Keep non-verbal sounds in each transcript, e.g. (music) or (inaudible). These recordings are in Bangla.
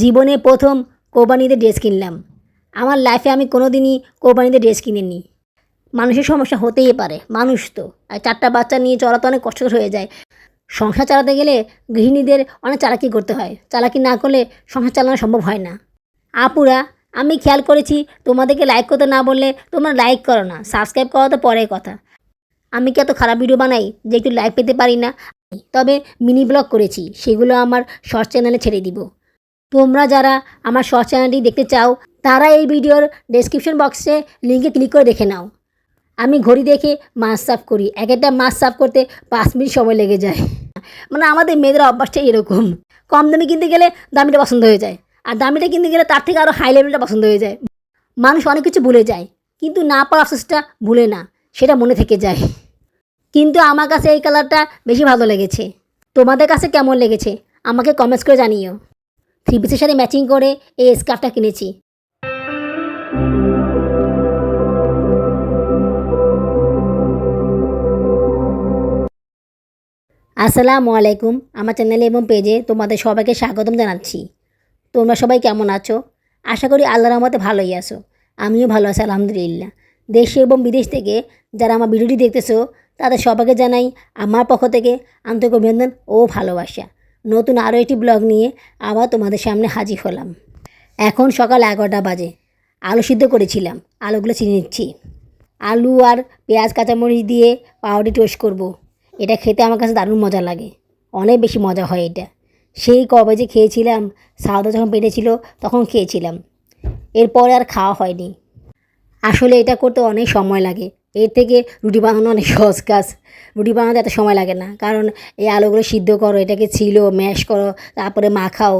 জীবনে প্রথম কোরবানিতে ড্রেস কিনলাম। আমার লাইফে আমি কোনো দিনই কোরবানিতে ড্রেস কিনিনি। মানুষের সমস্যা হতেই পারে, মানুষ তো। আর চারটা বাচ্চা নিয়ে চলা তো অনেক কষ্টকর হয়ে যায়। সংসার চালাতে গেলে গৃহিণীদের অনেক চালাকি করতে হয়। চালাকি না করলে সংসার চালানো সম্ভব হয় না। আপুরা, আমি খেয়াল করেছি, তোমাদেরকে লাইক করতে না বললে তোমরা লাইক করো না সাবস্ক্রাইব করা তো পরের কথা। আমি কি এত খারাপ ভিডিও বানাই যে একটু লাইক পেতে পারি না? তবে মিনি ব্লগ করেছি, সেগুলো আমার শর্ট চ্যানেলে ছেড়ে দিব। তোমরা যারা আমার শর্ট চ্যানেলটি দেখতে চাও, তারা এই ভিডিওর ডেসক্রিপশন বক্সে লিঙ্কে ক্লিক করে দেখে নাও। আমি ঘড়ি দেখে মাছ সাফ করি। এক একটা মাছ সাফ করতে পাঁচ মিনিট সময় লেগে যায়। মানে আমাদের মেয়েদের অভ্যাসটাই এরকম। কম দামে কিনতে গেলে দামিটা পছন্দ হয়ে যায়। আর দামিটা কিনতে গেলে তার থেকে আরও হাই লেভেলটা পছন্দ হয়ে যায়। মানুষ অনেক কিছু ভুলে যায়, কিন্তু না পাওয়া আফসোসটা ভুলে না, সেটা মনে থেকে যায়। কিন্তু আমার কাছে এই কালারটা বেশি ভালো লেগেছে। তোমাদের কাছে কেমন লেগেছে? আমাকে কমেন্টস করে জানিও। থ্রি পিসের সাথে ম্যাচিং করে এই স্কার্ফটা কিনেছি। আসসালামু আলাইকুম, আমার চ্যানেলে এবং পেজে তোমাদের সবাইকে স্বাগতম জানাচ্ছি। তোমরা সবাই কেমন আছো? আশা করি আল্লাহর রহমতে ভালোই আছো। আমিও ভালো আছি, আলহামদুলিল্লাহ। দেশে এবং বিদেশ থেকে যারা আমার ভিডিওটি দেখতেছো, তাদের সবাইকে জানাই আমার পক্ষ থেকে আন্তরিক অভিনন্দন ও ভালোবাসা। নতুন আরও একটি ব্লগ নিয়ে আবার তোমাদের সামনে হাজির হলাম। এখন সকাল এগারোটা বাজে। আলু সিদ্ধ করেছিলাম। আলুগুলো চিনি নিচ্ছি। আলু আর পেঁয়াজ, কাঁচামরিচ দিয়ে পাউডি টোস্ট করব। এটা খেতে আমার কাছে দারুণ মজা লাগে। অনেক বেশি মজা হয় এটা। সেই কবে যে খেয়েছিলাম সাদা যখন পেটেছিল তখন খেয়েছিলাম। এরপরে আর খাওয়া হয়নি। আসলে এটা করতে অনেক সময় লাগে। এর থেকে রুটি বানানো অনেক সহজ কাজ। রুটি বানাতে এত সময় লাগে না। কারণ এই আলুগুলো সিদ্ধ করো, এটাকে ছিল ম্যাশ করো, তারপরে মাখাও,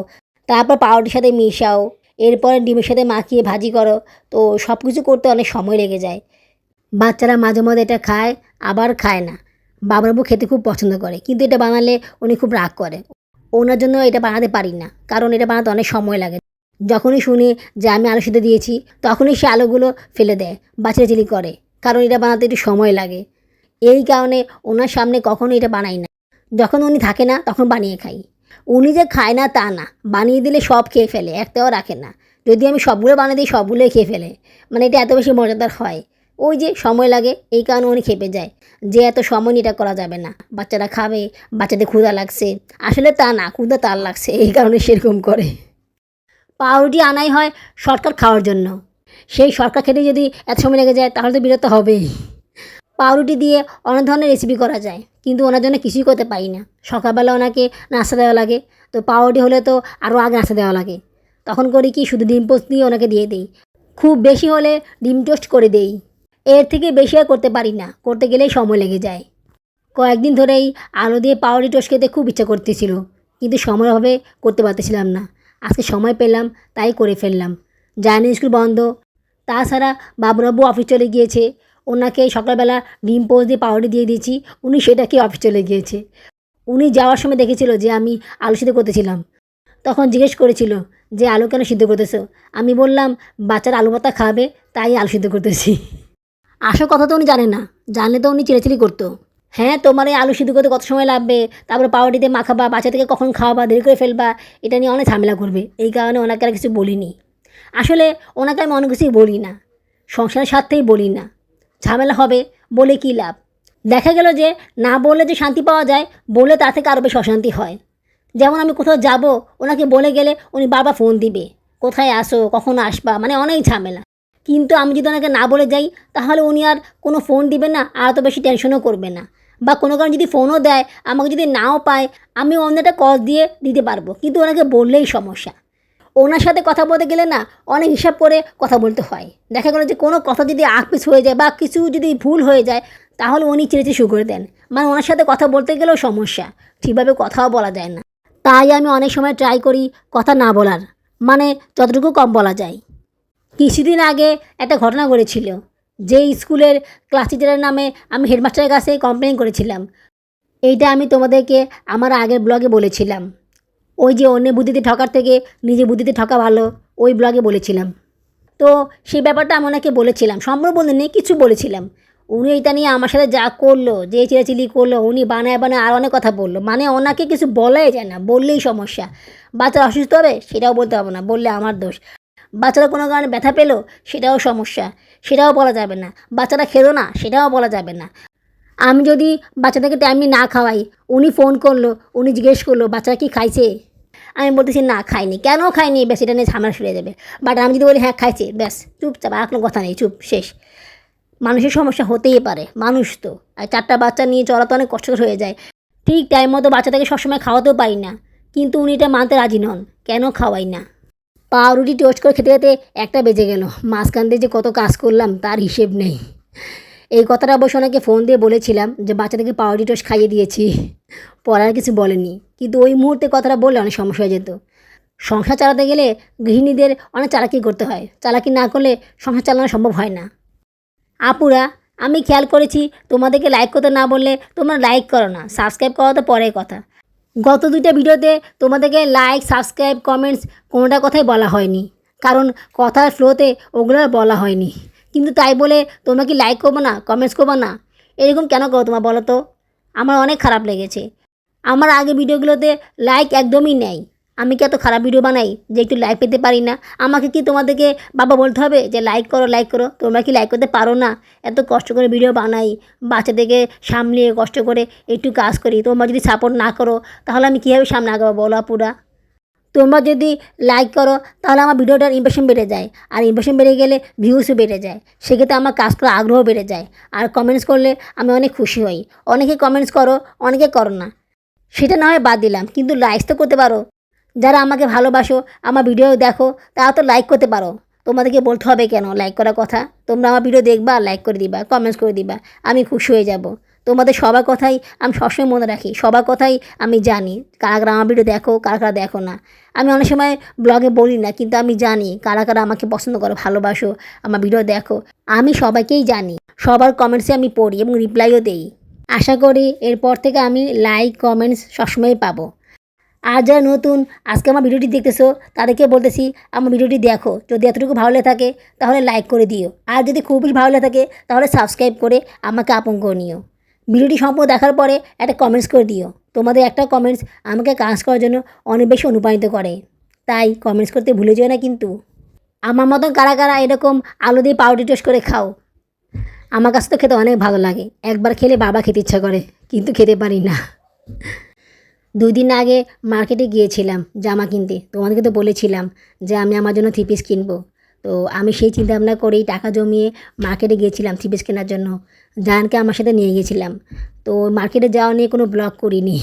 তারপর পাউরুটির সাথে মিশাও, এরপরে ডিমের সাথে মাখিয়ে ভাজি করো। তো সব কিছু করতে অনেক সময় লেগে যায়। বাচ্চারা মাঝে মাঝে এটা খায়, আবার খায় না। বাবরাবু খেতে খুব পছন্দ করে, কিন্তু এটা বানালে উনি খুব রাগ করে। ওনার জন্য এটা বানাতে পারি না, কারণ এটা বানাতে অনেক সময় লাগে। যখনই শুনি যে আমি আলু সিদ্ধ দিয়েছি, তখনই সে আলুগুলো ফেলে দেয় বাচ্চারা চিলি করে। কারণ এটা বানাতে একটু সময় লাগে। এই কারণে ওনার সামনে কখনো এটা বানাই না। যখন উনি থাকে না, তখন বানিয়ে খাই। উনি যে খায় না, তা না। বানিয়ে দিলে সব খেয়ে ফেলে, একটাও রাখে না। যদি আমি সবগুলো বানিয়ে দিই, সবগুলোই খেয়ে ফেলে। মানে এটা এত বেশি মজাদার হয়। ওই যে সময় লাগে, এই কারণে উনি খেপে যায়। যে এত সময় এটা করা যাবে না। বাচ্চারা খাবে, বাচ্চাদের ক্ষুধা লাগছে। আসলে তা না, ক্ষুধা তার লাগছে। এই কারণে সেরকম করে। পাউরুটি আনাই হয় শর্টকাট খাওয়ার জন্য। সেই সরকার খেতে যদি এত সময় লেগে যায়, তাহলে তো বিরত হবেই। পাউরুটি দিয়ে অনেক ধরনের রেসিপি করা যায়, কিন্তু ওনার জন্য কিছুই করতে পারি না। সকালবেলা ওনাকে নাস্তা দেওয়া লাগে, তো পাউরুটি হলে তো আরও আগে নাস্তা দেওয়া লাগে। তখন করি কি, শুধু ডিম পোস্ট দিয়ে ওনাকে দিয়ে দিই। খুব বেশি হলে ডিম টোস্ট করে দেই। এর থেকে বেশি আর করতে পারি না, করতে গেলেই সময় লেগে যায়। কয়েকদিন ধরেই আলু দিয়ে পাউরুটি টোস্ট খেতে খুব ইচ্ছা করতেছিল, কিন্তু সময় অভাবে করতে পারতেছিলাম না। আজকে সময় পেলাম, তাই করে ফেললাম। জানি স্কুল বন্ধ তাছাড়া বাবুরাবু অফিস চলে গিয়েছে। ওনাকে সকালবেলা ডিম পোস্ট দিয়ে পাউডার দিয়ে দিয়েছি। উনি সেটাকে অফিস চলে গিয়েছে। উনি যাওয়ার সময় দেখেছিল যে আমি আলু সিদ্ধ করতেছিলাম। তখন জিজ্ঞেস করেছিল যে, আলু কেন সিদ্ধ করতেছো? আমি বললাম, বাচ্চারা আলু পাতা খাবে, তাই আলু সিদ্ধ করতেছি। আসল কথা তো উনি জানে না। জানলে তো উনি চিড়েচিড়ি করতো। হ্যাঁ তোমার এই আলু সিদ্ধ করতে কত সময় লাগবে? তারপরে পাউডিতে মাখাবা, বাচ্চা থেকে কখন খাওয়াবা, দেরি করে ফেলবা, এটা নিয়ে অনেক ঝামেলা করবে। এই কারণে ওনাকে আর কিছু বলিনি। আসলে ওনাকে আমি অনেক কিছুই বলি না, সংসারের স্বার্থেই বলি না। ঝামেলা হবে বলে কী লাভ? দেখা গেল যে না বললে যে শান্তি পাওয়া যায় বলে তার থেকে আরও বেশি অশান্তি হয়। যেমন আমি কোথাও যাব, ওনাকে বলে গেলে উনি বারবার ফোন দিবে, কোথায় আসো কখন আসবা মানে অনেক ঝামেলা। কিন্তু আমি যদি ওনাকে না বলে যাই, তাহলে উনি আর কোনো ফোন দিবে না, আর অত বেশি টেনশনও করবে না। বা কোনো কারণে যদি ফোনও দেয়, আমাকে যদি নাও পায়, আমি অন্য একটা কল দিয়ে দিতে পারব, কিন্তু ওনাকে বললেই সমস্যা। ওনার সাথে কথা বলতে গেলে না অনেক হিসাব করে কথা বলতে হয়। দেখা গেলো যে কোনো কথা যদি আকপিস হয়ে যায় বা কিছু যদি ভুল হয়ে যায়, তাহলে উনি চিড়েচে শুরু করে দেন। মানে ওনার সাথে কথা বলতে গেলেও সমস্যা, ঠিকভাবে কথাও বলা যায় না। তাই আমি অনেক সময় ট্রাই করি কথা না বলার মানে যতটুকু কম বলা যায়। কিছুদিন আগে একটা ঘটনা ঘটেছিল, যে স্কুলের ক্লাস টিচারের নামে আমি হেডমাস্টারের কাছে কমপ্লেন করেছিলাম। এইটা আমি তোমাদেরকে আমার আগের ব্লগে বলেছিলাম। ওই যে অন্য বুদ্ধিতে ঠকার থেকে নিজে বুদ্ধিতে ঠকা ভালো, ওই ব্লগে বলেছিলাম। তো সেই ব্যাপারটা আমি ওনাকে বলেছিলাম সম্পূর্ণ বলিনি কিছু বলেছিলাম। উনি এটা নিয়ে আমার সাথে যা করল, যে চিরাচিলি করল, উনি বানায় বানায় আর অনেক কথা বলল। মানে ওনাকে কিছু বলাই যায় না, বললেই সমস্যা। বাচ্চারা অসুস্থ হবে, সেটাও বলতে হবে না, বললে আমার দোষ। বাচ্চারা কোনো কারণে ব্যথা পেল, সেটাও সমস্যা। সেটাও বলা যাবে না। বাচ্চারা খেলো না, সেটাও বলা যাবে না। আমি যদি বাচ্চাদেরকে টাইমলি না খাওয়াই, উনি ফোন করল, উনি জিজ্ঞেস করল, বাচ্চারা কি খাইছে? আমি বলতেছি, না, খাইনি। কেন খাইনি? ব্যাস, এটা নিয়ে ঝামেলা সরে যাবে। বাট আমি যদি বলি হ্যাঁ খাইছে। ব্যাস, চুপচাপ, আর কোনো কথা নেই, চুপ, শেষ। মানুষের সমস্যা হতেই পারে, মানুষ তো। আর চারটা বাচ্চা নিয়ে চলা তো অনেক কষ্টকর হয়ে যায়। ঠিক টাইম মতো বাচ্চাটাকে সবসময় খাওয়াতেও পারি না। কিন্তু উনি এটা মানতে রাজি নন, কেন খাওয়াই না? পাউরুটি টোস্ট করে খেতে খেতে একটা বেজে গেল। মাঝখান দিয়ে যে কত কাজ করলাম, তার হিসেব নেই। এই কথাটা অবশ্য ওনাকে ফোন দিয়ে বলেছিলাম যে বাচ্চাটাকে পাউরুটি টোস্ট খাইয়ে দিয়েছি। পড়ার কিছু বলেনি। কিন্তু ওই মুহূর্তে কথাটা বললে অনেক সমস্যা হয়ে যেত। সংসার চালাতে গেলে গৃহিণীদের অনেক চালাকি করতে হয়। চালাকি না করলে সংসার চালানো সম্ভব হয় না। আপুরা, আমি খেয়াল করেছি তোমাদেরকে লাইক করতে না বললে তোমরা লাইক করো না। সাবস্ক্রাইব করা তো পরের কথা। গত দুইটা ভিডিওতে তোমাদেরকে লাইক সাবস্ক্রাইব কমেন্টস কোনোটা কথাই বলা হয়নি। কারণ কথার ফ্লোতে ওগুলো বলা হয়নি। কিন্তু তাই বলে তোমরা কি লাইক করব না কমেন্টস করব না? এরকম কেন করো তোমার বলো তো? আমার অনেক খারাপ লেগেছে। আমার আগে ভিডিওগুলোতে লাইক একদমই নেই। আমি কি এত খারাপ ভিডিও বানাই যে একটু লাইক পেতে পারি না? আমাকে কি তোমাদেরকে বাবা বলতে হবে যে লাইক করো লাইক করো? তোমরা কি লাইক করতে পারো না? এত কষ্ট করে ভিডিও বানাই, বাচ্চাদেরকে সামলিয়ে কষ্ট করে একটু কাজ করি। তোমরা যদি সাপোর্ট না করো, তাহলে আমি কীভাবে সামনে আগাবো বলো পুরা তোমরা যদি লাইক করো, তাহলে আমার ভিডিওটার ইমপ্রেশন বেড়ে যায়। আর ইমপ্রেশন বেড়ে গেলে ভিউসও বেড়ে যায়। সেক্ষেত্রে আমার কাজ করার আগ্রহ বেড়ে যায়। আর কমেন্টস করলে আমি অনেক খুশি হই। অনেকে কমেন্টস করো, অনেকে করো না। সেটা না হয় বাদ দিলাম। কিন্তু লাইকস তো করতে পারো। যারা আমাকে ভালোবাসো, আমার ভিডিও দেখো, তারা তো লাইক করতে পারো। তোমাদেরকে বলতে হবে কেন? লাইক করার কথা। তোমরা আমার ভিডিও দেখবা লাইক করে দিবা কমেন্টস করে দিবা। আমি খুশি হয়ে যাব। তোমাদের সবার কথাই আমি সবসময় মনে রাখি, সবার কথাই আমি জানি। কারা কারা আমার ভিডিও দেখো, কারা কারা দেখো না। আমি অনেক সময় ব্লগে বলি না, কিন্তু আমি জানি কারা কারা আমাকে পছন্দ করো, ভালোবাসো, আমার ভিডিও দেখো। আমি সবাইকেই জানি, সবার কমেন্টসে আমি পড়ি এবং রিপ্লাইও দেই। আশা করি এরপর থেকে আমি লাইক কমেন্টস সবসময়ই পাবো। আর যারা নতুন, আজকে আমার ভিডিওটি দেখতেছো, তাদেরকে বলতেছি, আমার ভিডিওটি দেখো। যদি এতটুকু ভালো লেগে থাকে, তাহলে লাইক করে দিও। আর যদি খুবই ভালো লেগে থাকে, তাহলে সাবস্ক্রাইব করে আমাকে আপন নিও। ভিডিওটি সম্পূর্ণ দেখার পরে একটা কমেন্টস করে দিও। তোমাদের একটা কমেন্টস আমাকে কাজ করার জন্য অনেক বেশি অনুপ্রাণিত করে। তাই কমেন্টস করতে ভুলে যেও না কিন্তু। আমার মতন কারা কারা এরকম আলু দিয়ে পাউডার টোস্ট করে খাও? আমার কাছে তো খেতে অনেক ভালো লাগে। একবার খেলে বাবা খেতে ইচ্ছা করে, কিন্তু খেতে পারি না। দুই দিন আগে মার্কেটে গিয়েছিলাম জামা কিনতে। তোমাদেরকে তো বলেছিলাম যে আমি আমার জন্য থ্রি পিস কিনবো। তো আমি সেই চিন্তা ভাবনা করেই টাকা জমিয়ে মার্কেটে গিয়েছিলাম থ্রি পিস কেনার জন্য। জাহানকে আমার সাথে নিয়ে গিয়েছিলাম। তো মার্কেটে যাওয়া নিয়ে কোনো ব্লগ করিনি।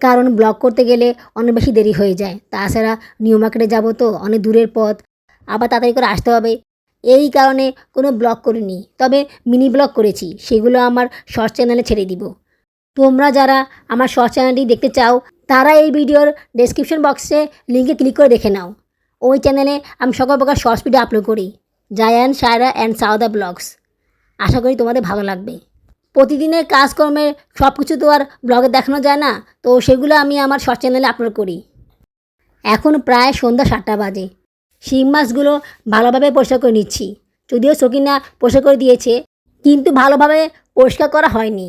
কারণ ব্লগ করতে গেলে অনেক বেশি দেরি হয়ে যায়। তাছাড়া নিউ মার্কেটে যাব তো অনেক দূরের পথ। আবার তাড়াতাড়ি করে আসতে হবে। এই কারণে কোনো ব্লগ করিনি। তবে মিনি ব্লগ করেছি। সেগুলো আমার শর্ট চ্যানেলে ছেড়ে দিব। তোমরা যারা আমার শর্ট চ্যানেলটি দেখতে চাও, তারা এই ভিডিওর ডেসক্রিপশন বক্সে লিঙ্কে ক্লিক করে দেখে নাও। ওই চ্যানেলে আমি সকল প্রকার শর্টস ভিডিও আপলোড করি। জায়ান, সায়রা অ্যান্ড সাউদা ব্লগস আশা করি তোমাদের ভালো লাগবে। প্রতিদিনের কাজকর্মের সব কিছু তো আর ব্লগে দেখানো যায় না, তো সেগুলো আমি আমার শর্ট চ্যানেলে আপলোড করি। এখন প্রায় সন্ধ্যা সাতটা বাজে। শিং মাছগুলো ভালোভাবে পরিষ্কার করে নিচ্ছি। যদিও সকিনা পরিষ্কার করে দিয়েছে, কিন্তু ভালোভাবে পরিষ্কার করা হয়নি।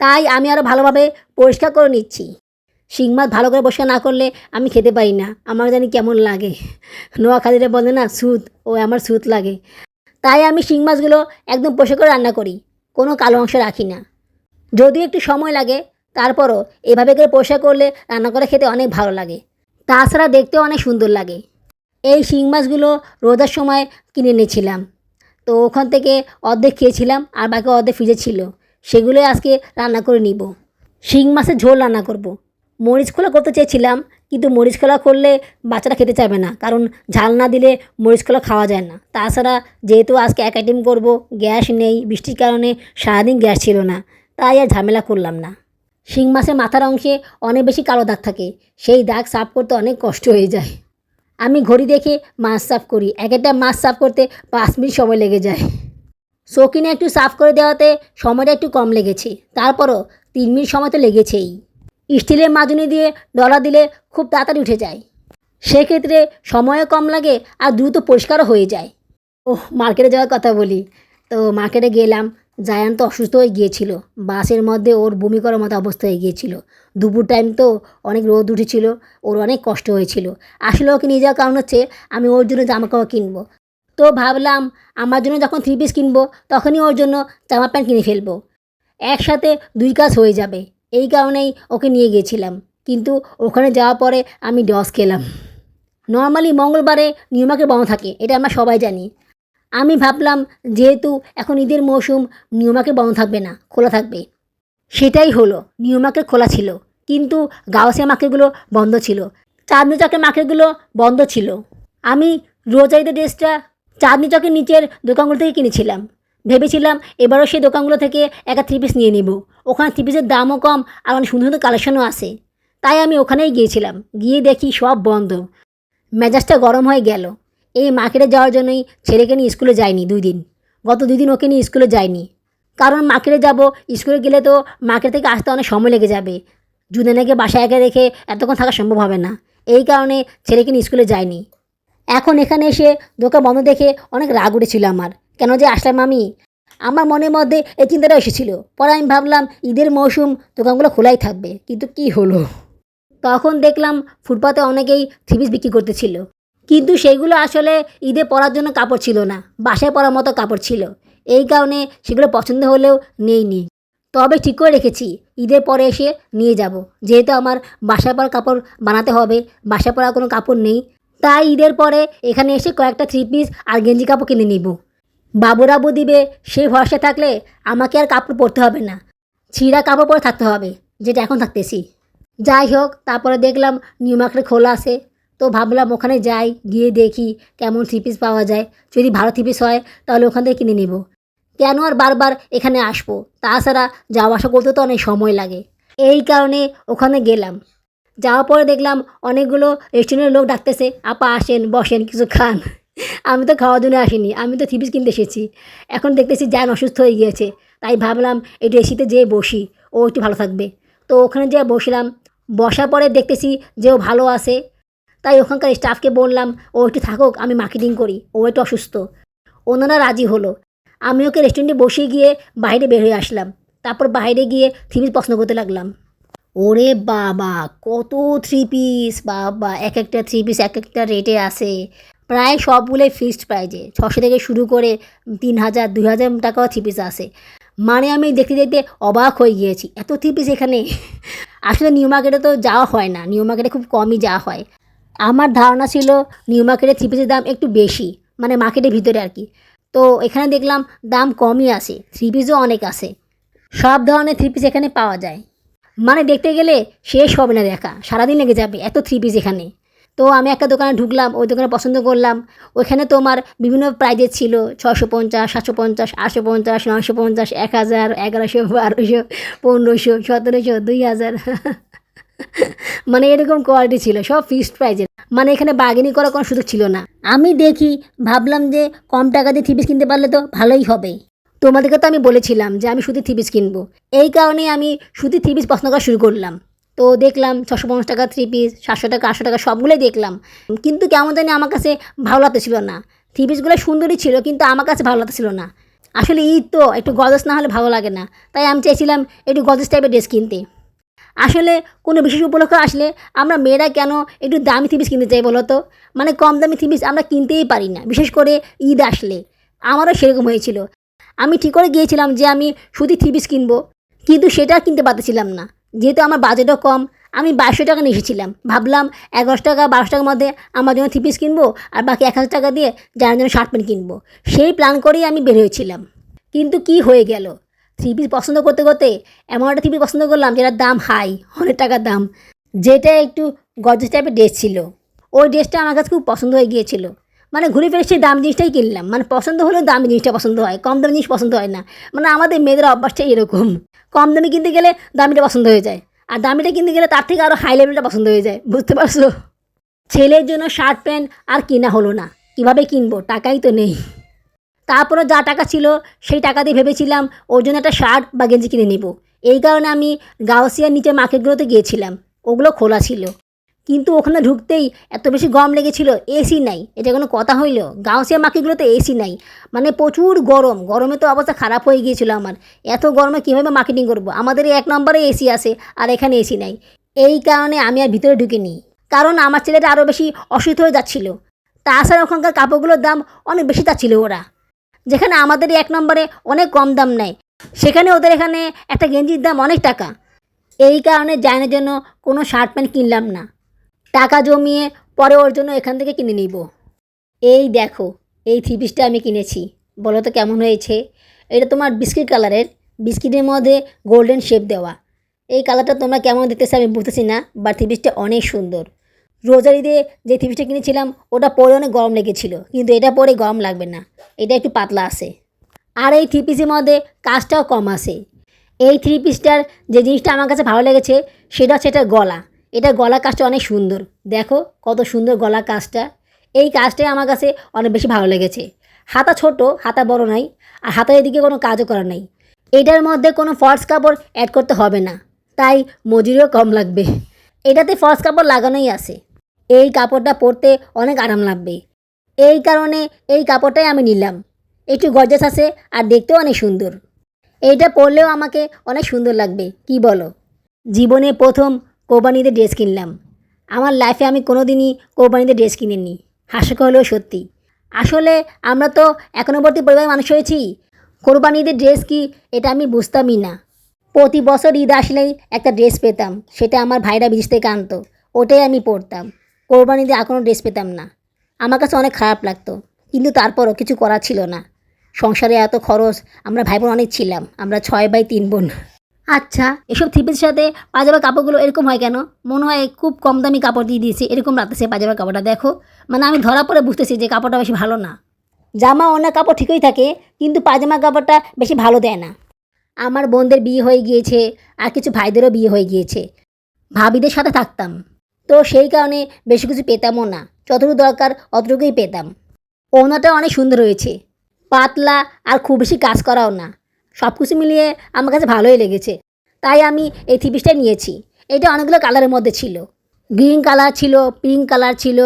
তাই আমি আরও ভালোভাবে পরিষ্কার করে নিচ্ছি। শিং মাছ ভালো করে পরিষ্কার না করলে আমি খেতে পারি না। আমার জানি কেমন লাগে। নোয়াখালীরা বলে না সুত ও, আমার সুত লাগে। তাই আমি শিং মাছগুলো একদম পরিষ্কার করে রান্না করি। কোনো কালো অংশ রাখি না। যদিও একটু সময় লাগে, তারপরও এভাবে করে পরিষ্কার করলে রান্না করে খেতে অনেক ভালো লাগে। তাছাড়া দেখতেও অনেক সুন্দর লাগে। এই শিং মাছগুলো রোজার সময় কিনে এনেছিলাম। তো ওখান থেকে অর্ধেক খেয়েছিলাম আর বাকি অর্ধেক ফ্রিজে ছিল। সেগুলোই আজকে রান্না করে নিব। শিং মাছের ঝোল রান্না করব। মরিচ খোলা করতে চেয়েছিলাম, কিন্তু মরিচ খোলা করলে বাচ্চারা খেতে চাইবে না, কারণ ঝাল না দিলে মরিচ খোলা খাওয়া যায় না। তাছাড়া যেহেতু আজকে এক আইটেম করব, গ্যাস নেই, বৃষ্টির কারণে সারাদিন গ্যাস ছিল না, তাই আর ঝামেলা করলাম না। শিং মাছের মাথার অংশে অনেক বেশি কালো দাগ থাকে, সেই দাগ সাফ করতে অনেক কষ্ট হয়ে যায়। আমি ঘড়ি দেখে মাছ সাফ করি, এক একটা মাছ সাফ করতে পাঁচ মিনিট সময় লেগে যায়। শৌখিনে একটু সাফ করে দেওয়াতে সময়টা একটু কম লেগেছে, তারপরও তিন মিনিট সময় তো লেগেছেই। স্টিলের মাজনি দিয়ে ডলা দিলে খুব তাড়াতাড়ি উঠে যায়। সেক্ষেত্রে সময়ও কম লাগে আর দ্রুত পরিষ্কারও হয়ে যায়। ও মার্কেটে যাওয়ার কথা বলি। তো মার্কেটে গেলাম জায়ান তো অসুস্থ হয়ে গিয়েছিল। বাসের মধ্যে ওর বমি করার মতো অবস্থা হয়ে গিয়েছিল। দুপুর টাইম তো অনেক রোদ উঠেছিল, ওর অনেক কষ্ট হয়েছিল। আসলে ওকে নিয়ে যাওয়ার কারণ হচ্ছে আমি ওর জন্য জামা কাপড় কিনবো। তো ভাবলাম, আমার জন্য যখন থ্রি পিস কিনবো, তখনই ওর জন্য জামা প্যান্ট কিনে ফেলব। একসাথে দুই কাজ হয়ে যাবে। এই কারণেই ওকে নিয়ে গিয়েছিলাম কিন্তু ওখানে যাওয়ার পরে আমি ডস খেলাম। নর্মালি মঙ্গলবারে নিউ মার্কেট বন্ধ থাকে, এটা আমরা সবাই জানি। আমি ভাবলাম, যেহেতু এখন ঈদের মৌসুম নিউ মার্কেট বন্ধ থাকবে না, খোলা থাকবে। সেটাই হলো নিউ মার্কেট খোলা ছিল, কিন্তু গাউসিয়া মার্কেটগুলো বন্ধ ছিল। চাঁদনি চকের মার্কেটগুলো বন্ধ ছিল। আমি রোজাইদের ড্রেসটা চাঁদনি চকের নিচের দোকানগুলো থেকে কিনেছিলাম। ভেবেছিলাম এবারও সেই দোকানগুলো থেকে একটা থ্রি পিস নিয়ে নিব। ওখানে থ্রি পিসের দামও কম আর অনেক সুন্দর সুন্দর কালেকশনও আছে। তাই আমি ওখানেই গিয়েছিলাম। গিয়ে দেখি সব বন্ধ। মেজাজটা গরম হয়ে গেল। এই মার্কেটে যাওয়ার জন্যই ছেলেকে নিয়ে স্কুলে যায়নি দুই দিন। গত দুই দিন ওকে নিয়ে স্কুলে যায়নি কারণ মার্কেটে যাব, স্কুলে গেলে তো মার্কেট থেকে আসতে অনেক সময় লেগে যাবে। জুনেনাকে বাসায় একে রেখে এতক্ষণ থাকা সম্ভব হবে না। এই কারণে ছেলেকে নিয়ে স্কুলে যায়নি এখন এখানে এসে দোকান বন্ধ দেখে অনেক রাগ উঠেছিল আমার। কেন যে আসলাম আমি? আমার মনের মধ্যে এই চিন্তাটা এসেছিল। পরে আমি ভাবলাম, ঈদের মৌসুম, দোকানগুলো খোলাই থাকবে। কিন্তু কি হলো? তখন দেখলাম, ফুটপাতে অনেকেই থ্রিপিস বিক্রি করতেছিল। কিন্তু সেগুলো আসলে ঈদে পরার জন্য কাপড় ছিল না। বাসায় পরার মতো কাপড় ছিল। এই কারণে সেগুলো পছন্দ হলেও নেইনি। তবে ঠিক করে রেখেছি, ঈদের পরে এসে নিয়ে যাব। যেহেতু আমার বাসায় পরা কাপড় বানাতে হবে, বাসায় পরা কোনো কাপড় নেই। তাই ঈদের পরে এখানে এসে কয়েকটা থ্রি পিস আর গেঞ্জি কাপড় কিনে নিব। বাবুরাবু দিবে সেই ভরসা থাকলে আমাকে আর কাপড় পরতে হবে না। ছিঁড়া কাপড় পরে থাকতে হবে, যেটা এখন থাকতেছি। যাই হোক, তারপরে দেখলাম নিউ মার্কেট খোলা আছে। তো ভাবলাম ওখানে যাই, গিয়ে দেখি কেমন থ্রি পিস পাওয়া যায়। যদি ভালো থ্রি পিস হয়, তাহলে ওখান থেকে কিনে নেব। কেন আর বারবার এখানে আসব? তাছাড়া যাওয়া আসা করতে তো অনেক সময় লাগে। এই কারণে ওখানে গেলাম। যাওয়ার পরে দেখলাম অনেকগুলো রেস্টুরেন্টের লোক ডাকতেছে, আপা আসেন, বসেন, কিছু খান। আমি তো খাওয়ার জন্য আসিনি, আমি তো থ্রি পিস কিনতে এসেছি। এখন দেখতেছি যান অসুস্থ হয়ে গিয়েছে, তাই ভাবলাম একটু এসিতে যেয়ে বসি, ও একটু ভালো থাকবে। তো ওখানে যেয়ে বসলাম, বসার পরে দেখতেছি যে ও ভালো আছে, তাই ওখানকার স্টাফকে বললাম, ও একটু থাকুক, আমি মার্কেটিং করি, ও একটু অসুস্থ। ওনারা রাজি হলো। আমি ওকে রেস্টুরেন্টে বসে গিয়ে বাইরে বের হয়ে আসলাম, তারপর বাইরে গিয়ে থ্রি পিস করতে লাগলাম। ওরে বাবা, কত থ্রি পিস, বাবা, এক একটা থ্রি পিস এক একটা রেটে আছে। প্রায় সবগুলোই ফিক্সড প্রাইজে ছশো থেকে শুরু করে তিন হাজার, দুই হাজার টাকাও থ্রি পিস আছে। মানে আমি দেখতে দেখতে অবাক হয়ে গিয়েছি, এত থ্রি পিস এখানে। আসলে নিউ মার্কেটে তো যাওয়া হয় না নিউ মার্কেটে খুব কমই যাওয়া হয়। আমার ধারণা ছিল নিউ মার্কেটে থ্রি পিসের দাম একটু বেশি মানে মার্কেটের ভিতরে আর কি। তো এখানে দেখলাম দাম কমই আসে থ্রি পিসও অনেক আসে সব ধরনের থ্রি পিস এখানে পাওয়া যায়। মানে দেখতে গেলে শেষ হবে না দেখা, সারাদিন লেগে যাবে এত থ্রি পিস এখানে। তো আমি একটা দোকানে ঢুকলাম, ওই দোকানে পছন্দ করলাম। ওইখানে তোমার বিভিন্ন প্রাইজের ছিল ছশো পঞ্চাশ, সাতশো পঞ্চাশ, আটশো পঞ্চাশ নশো পঞ্চাশ, এক হাজার, এগারোশো, বারোশো, পনেরোশো, সতেরোশো, দুই হাজার। (laughs) মানে এরকম কোয়ালিটি ছিল, সব ফিক্সড প্রাইজের মানে এখানে বার্গেনিং করার কোনো সুযোগ ছিল না। আমি দেখি, ভাবলাম যে কম টাকা দিয়ে থিপিস কিনতে পারলে তো ভালোই হবে। তোমাদেরকে তো আমি বলেছিলাম যে আমি শুধু থ্রি পিস কিনবো। এই কারণে আমি শুধু থিপিস পছন্দ করা শুরু করলাম। তো দেখলাম ছশো পঞ্চাশ টাকা থ্রি পিস সাতশো টাকা, আটশো টাকা সবগুলোই দেখলাম। কিন্তু কেমন জানি আমার কাছে ভালো লাগতেছিল না। থ্রি পিসগুলো সুন্দরই ছিল, কিন্তু আমার কাছে ভালো লাগতেছিল না। আসলে ঈদ তো, একটু গজেস না হলে ভালো লাগে না। তাই আমি চাইছিলাম একটু গজেস টাইপের ড্রেস কিনতে। আসলে কোনো বিশেষ উপলক্ষ আসলে আমরা মেয়েরা কেন একটু দামি থ্রি পিস কিনতে চাই বলো তো মানে কম দামি থ্রি পিস আমরা কিনতেই পারি না, বিশেষ করে ঈদ আসলে। আমারও সেরকম হয়েছিল। আমি ঠিক করে গিয়েছিলাম যে আমি শুধু থ্রি পিস কিনবো, কিন্তু সেটা কিনতে পারতেছিলাম না। যেহেতু আমার বাজেটও কম, আমি বাইশশো টাকা নিয়ে এসেছিলাম। ভাবলাম এগারোশো টাকা, বারোশো টাকার মধ্যে আমার জন্য থ্রি পিস কিনবো আর বাকি এক হাজার টাকা দিয়ে যার জন্য শার্ট প্যান্ট কিনবো। সেই প্ল্যান করেই আমি বের হয়েছিলাম। কিন্তু কি হয়ে গেল? থ্রি পিস পছন্দ করতে করতে এমন একটা থ্রি পিস পছন্দ করলাম যেটার দাম হাই অনেক টাকার দাম। যেটা একটু গর্জেস টাইপের ড্রেস ছিল। ওই ড্রেসটা আমার কাছে খুব পছন্দ হয়ে গিয়েছিল। মানে ঘুরে ফিরে সেই দামি জিনিসটাই কিনলাম। মানে পছন্দ হলেও দামি জিনিসটা পছন্দ হয়, কম দামি জিনিস পছন্দ হয় না। মানে আমাদের মেয়েদের অভ্যাসটাই এরকম। কম দামি কিনতে গেলে দামিটা পছন্দ হয়ে যায়, আর দামিটা কিনতে গেলে তার থেকে আরও হাই লেভেলটা পছন্দ হয়ে যায়, বুঝতে পারছ? ছেলের জন্য শার্ট প্যান্ট আর কেনা হলো না। কীভাবে কিনবো? টাকাই তো নেই। তারপরে যা টাকা ছিল, সেই টাকা দিয়ে ভেবেছিলাম ওর জন্য একটা শার্ট বা গেঞ্জি কিনে নেব। এই কারণে আমি গাউসিয়ার নিচে মার্কেটগুলোতে গিয়েছিলাম। ওগুলো খোলা ছিল। কিন্তু ওখানে ঢুকতেই এত বেশি গরম লেগেছিল এসি নাই। এটা কোনো কথা হইল। গাউসিয়া মাকিগুলোতে এসি নাই। মানে প্রচুর গরম। গরমে তো অবস্থা খারাপ হয়ে গিয়েছিল আমার। এত গরমে কীভাবে মার্কেটিং করব? আমাদের এক নম্বরে এসি আছে, আর এখানে এসি নাই। এই কারণে আমি আর ভিতরে ঢুকিনি। কারণ আমার ছেলেটা আরও বেশি অসুস্থ হয়ে যাচ্ছিল। তাছাড়া ওখানকার কাপড়গুলোর দাম অনেক বেশি যাচ্ছিল ওরা। যেখানে আমাদের এক নম্বরে অনেক কম দাম নেয়। সেখানে ওদের এখানে একটা গেঞ্জির দাম অনেক টাকা। এই কারণে জায়নের জন্য কোনো শার্ট প্যান্ট কিনলাম না। টাকা জমিয়ে পরে ওর জন্য এখান থেকে কিনে নিব। এই দেখো, এই থ্রি পিসটা আমি কিনেছি। বলো তো কেমন হয়েছে? এটা তোমার বিস্কিট কালারের বিস্কিটের মধ্যে গোল্ডেন শেপ দেওয়া। এই কালারটা তোমরা কেমন দেখতেছে আমি বুঝতেছি না বাট থ্রি পিসটা অনেক সুন্দর। রোজারি দিয়ে যে থ্রি পিসটা কিনেছিলাম, ওটা পরে অনেক গরম লেগেছিল, কিন্তু এটা পরে গরম লাগবে না। এটা একটু পাতলা আছে। আর এই থ্রি পিসের মধ্যে কাজটাও কম আছে। এই থ্রি পিসটার যে জিনিসটা আমার কাছে ভালো লেগেছে, সেটা হচ্ছে এটার গলা। এটা গলা কাজটা অনেক সুন্দর। দেখো কত সুন্দর গলা কাজটা। এই কাজটাই আমার কাছে অনেক বেশি ভালো লেগেছে। হাতা ছোট, হাতা বড় নাই, আর হাতার এদিকে কোনো কাজও করা নাই। এটার মধ্যে কোনো ফলস কাপড় অ্যাড করতে হবে না, তাই মজুরিও কম লাগবে। এটাতে ফলস কাপড় লাগানোই আছে। এই কাপড়টা পরতে অনেক আরাম লাগবে। এই কারণে এই কাপড়টাই আমি নিলাম। একটু গর্জাস আছে আর দেখতেও অনেক সুন্দর। এইটা পরলেও আমাকে অনেক সুন্দর লাগবে, কি বলো? জীবনে প্রথম কোরবানিতে ড্রেস কিনলাম। আমার লাইফে আমি কোনো দিনই কোরবানিতে ড্রেস কিনিনি। হাস্যকর হলেও সত্যি। আসলে আমরা তো এখনোবর্তী পরিবারের মানুষ হয়েছি। কোরবানিতে ড্রেস কি এটা আমি বুঝতামই না। প্রতি বছর ঈদ আসলেই একটা ড্রেস পেতাম, সেটা আমার ভাইরা বিদেশ থেকে আনতো। ওটাই আমি পরতাম। কোরবানিতে আর কোনো ড্রেস পেতাম না। আমার কাছে অনেক খারাপ লাগতো, কিন্তু তারপরও কিছু করা ছিল না। সংসারে এত খরচ, আমরা ভাই বোন অনেক ছিলাম, আমরা ছয় বাই তিন বোন। আচ্ছা এসব থ্রিপিসের সাথে পাজামা কাপড়গুলো এরকম হয় কেন? মনে হয় খুব কম দামি কাপড় দিয়ে দিয়েছে, এরকম লাগতেছে পাজামা কাপড়টা, দেখো। মানে আমি ধরা পড়ে বুঝতেছি যে কাপড়টা বেশি ভালো না। জামা অন্য কাপড় ঠিকই থাকে, কিন্তু পাজামা কাপড়টা বেশি ভালো দেয় না। আমার বোনদের বিয়ে হয়ে গিয়েছে, আর কিছু ভাইদেরও বিয়ে হয়ে গিয়েছে। ভাবিদের সাথে থাকতাম। তো সেই কারণে বেশি কিছু পেতামও না, যতটুকু দরকার অতটুকুই পেতাম। ওনাটা অনেক সুন্দর হয়েছে। পাতলা আর খুব বেশি কাজ করাও না। সব কিছু মিলিয়ে আমার কাছে ভালোই লেগেছে। তাই আমি এই থ্রি পিসটা নিয়েছি। এটা অনেকগুলো কালারের মধ্যে ছিল। গ্রিন কালার ছিল, পিঙ্ক কালার ছিল,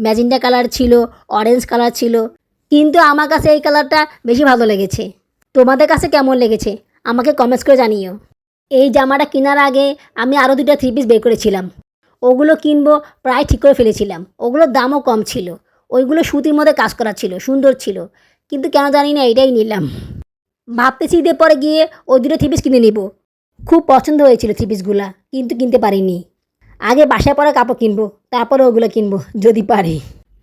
ম্যাজেন্টা কালার ছিল, অরেঞ্জ কালার ছিল। কিন্তু আমার কাছে এই কালারটা বেশি ভালো লেগেছে। তোমাদের কাছে কেমন লেগেছে? আমাকে কমেন্টস করে জানিও। এই জামাটা কেনার আগে আমি আরও দুটো থ্রি পিস বের করেছিলাম। ওগুলো কিনবো প্রায় ঠিক করে ফেলেছিলাম। ওগুলোর দামও কম ছিল। ওইগুলো সুতির মধ্যে কাজ করা ছিল, সুন্দর ছিল। কিন্তু কেন জানি না এটাই নিলাম। ভাবতেছি ঈদের পরে গিয়ে ওই দুটো থ্রিপিস কিনে নিব। খুব পছন্দ হয়েছিল থ্রি পিসগুলা কিন্তু কিনতে পারিনি। আগে বাসায় পরে কাপড় কিনবো, তারপরে ওগুলো কিনবো, যদি পারি।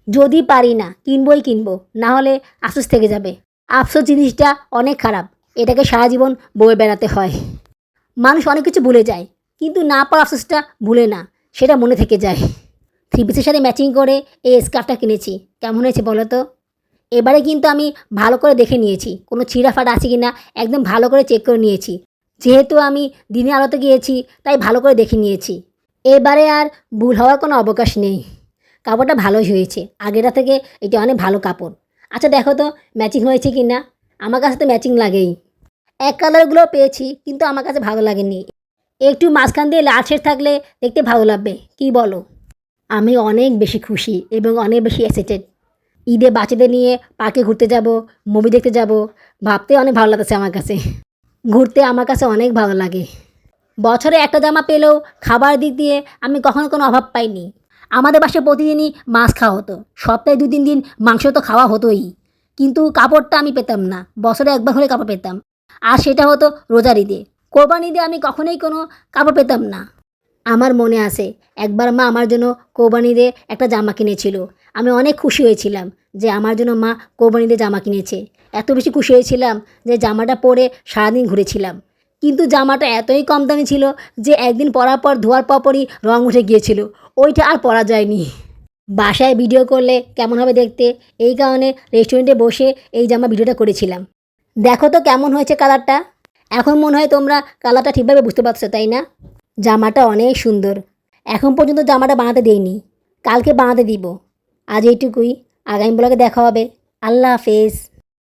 যদি পারি না, কিনবই কিনবো, না হলে আফসোস থেকে যাবে। আফসোস জিনিসটা অনেক খারাপ, এটাকে সারা জীবন বয়ে বেড়াতে হয়। মানুষ অনেক কিছু ভুলে যায়, কিন্তু না পাওয়া আফসোসটা ভুলে না, সেটা মনে থেকে যায়। থ্রি পিসের সাথে ম্যাচিং করে এই স্কার্ফটা কিনেছি, কেমন হয়েছে বলো তো? এবারে কিন্তু আমি ভালো করে দেখে নিয়েছি, কোনো ছিঁড়া ফাটা আছে কি না একদম ভালো করে চেক করে নিয়েছি। যেহেতু আমি দিনে আলোতে গিয়েছি, তাই ভালো করে দেখে নিয়েছি। এবারে আর ভুল হওয়ার কোনো অবকাশ নেই। কাপড়টা ভালোই হয়েছে আগেটা থেকে এটা অনেক ভালো কাপড়। আচ্ছা দেখো তো ম্যাচিং হয়েছে কি না আমার কাছে তো ম্যাচিং লাগেই। এক কালারগুলো পেয়েছি, কিন্তু আমার কাছে ভালো লাগেনি। একটু মাঝখান দিয়ে লাল শেড থাকলে দেখতে ভালো লাগবে, কি বলো? আমি অনেক বেশি খুশি এবং অনেক বেশি এক্সাইটেড ঈদে বাচ্চাদের নিয়ে পার্কে ঘুরতে যাব মুভি দেখতে যাব। ভাবতে অনেক ভালো লাগতেছে আমার কাছে। ঘুরতে আমার কাছে অনেক ভালো লাগে। বছরে একটা জামা পেলেও খাবার দিক দিয়ে আমি কখনো কোনো অভাব পাইনি। আমাদের বাসায় প্রতিদিনই মাছ খাওয়া হতো। সপ্তাহে দু তিন দিন মাংস তো খাওয়া হতোই। কিন্তু কাপড়টা আমি পেতাম না। বছরে একবার হলে কাপড় পেতাম। আর সেটা হতো রোজার ঈদে। কোরবান ঈদে আমি কখনোই কোনো কাপড় পেতাম না। আমার মনে আছে, একবার মা আমার জন্য কোরবানিতে একটা জামা কিনেছিল। আমি অনেক খুশি হয়েছিলাম যে আমার জন্য মা কোরবানিতে জামা কিনেছে। এত বেশি খুশি হয়েছিলাম যে জামাটা পরে সারাদিন ঘুরেছিলাম। কিন্তু জামাটা এতই কম দামি ছিল যে একদিন পরার পর, ধোয়ার পরপরই রং উঠে গিয়েছিল। ওইটা আর পরা যায়নি। বাসায় ভিডিও করলে কেমন হবে দেখতে? এই কারণে রেস্টুরেন্টে বসে এই জামা ভিডিওটা করেছিলাম। দেখো তো কেমন হয়েছে কালারটা এখন মনে হয় তোমরা কালারটা ঠিকভাবে বুঝতে পারছ, তাই না? জামাটা অনেক সুন্দর। এখন পর্যন্ত জামাটা বানাতে দেইনি। কালকে বানাতে দিব। আজ এইটুকুই। আগামী ব্লগে দেখা হবে। আল্লাহ হাফেজ।